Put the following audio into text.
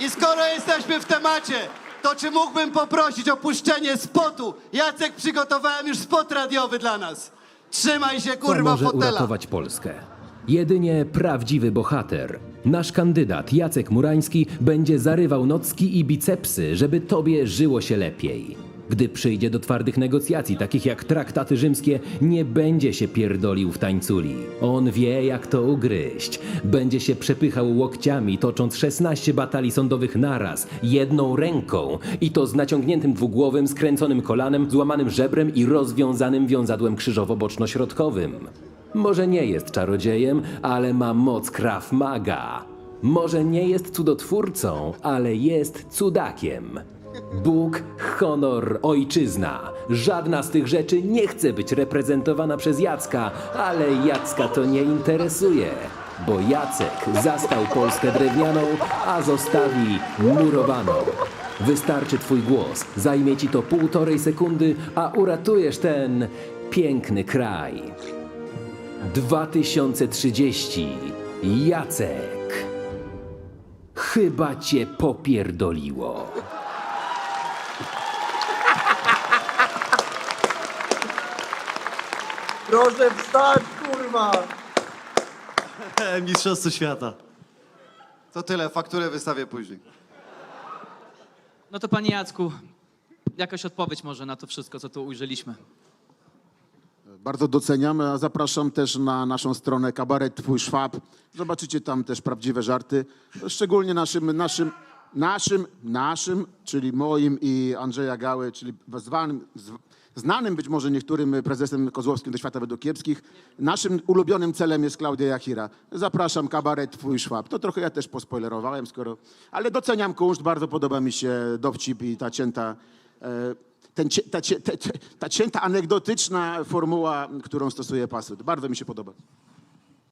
I skoro jesteśmy w temacie, to czy mógłbym poprosić o puszczenie spotu? Jacek, przygotowałem już spot radiowy dla nas. Trzymaj się, Co kurwa, może fotela. uratować Polskę? Jedynie prawdziwy bohater. Nasz kandydat Jacek Murański będzie zarywał nocki i bicepsy, żeby tobie żyło się lepiej. Gdy przyjdzie do twardych negocjacji, takich jak traktaty rzymskie, nie będzie się pierdolił w tańculi. On wie, jak to ugryźć. Będzie się przepychał łokciami, tocząc 16 batalii sądowych naraz, jedną ręką. I to z naciągniętym dwugłowym, skręconym kolanem, złamanym żebrem i rozwiązanym wiązadłem krzyżowo-boczno-środkowym. Może nie jest czarodziejem, ale ma moc Krav Maga. Może nie jest cudotwórcą, ale jest cudakiem. Bóg, honor, ojczyzna. Żadna z tych rzeczy nie chce być reprezentowana przez Jacka, ale Jacka to nie interesuje. Bo Jacek zastał Polskę drewnianą, a zostawi murowaną. Wystarczy twój głos, zajmie ci to półtorej sekundy, a uratujesz ten piękny kraj. 2030. Jacek. Chyba cię popierdoliło. Proszę wstać, kurwa! Mistrzostwo świata. To tyle, fakturę wystawię później. No to panie Jacku, jakaś odpowiedź może na to wszystko, co tu ujrzeliśmy. Bardzo doceniamy, a zapraszam też na naszą stronę Kabaret Twój Szwab. Zobaczycie tam też prawdziwe żarty, szczególnie naszym, naszym, naszym, naszym, czyli moim i Andrzeja Gały, czyli zwanym, znanym być może niektórym prezesem Kozłowskim do świata według kiepskich. Naszym ulubionym celem jest Klaudia Jachira. Zapraszam, Kabaret Twój Szwab. To trochę ja też pospoilerowałem, skoro... Ale doceniam kunszt, bardzo podoba mi się dowcip i ta cięta... E, ten, ta, te- te- ta cięta anegdotyczna formuła, którą stosuje Pasut. Bardzo mi się podoba.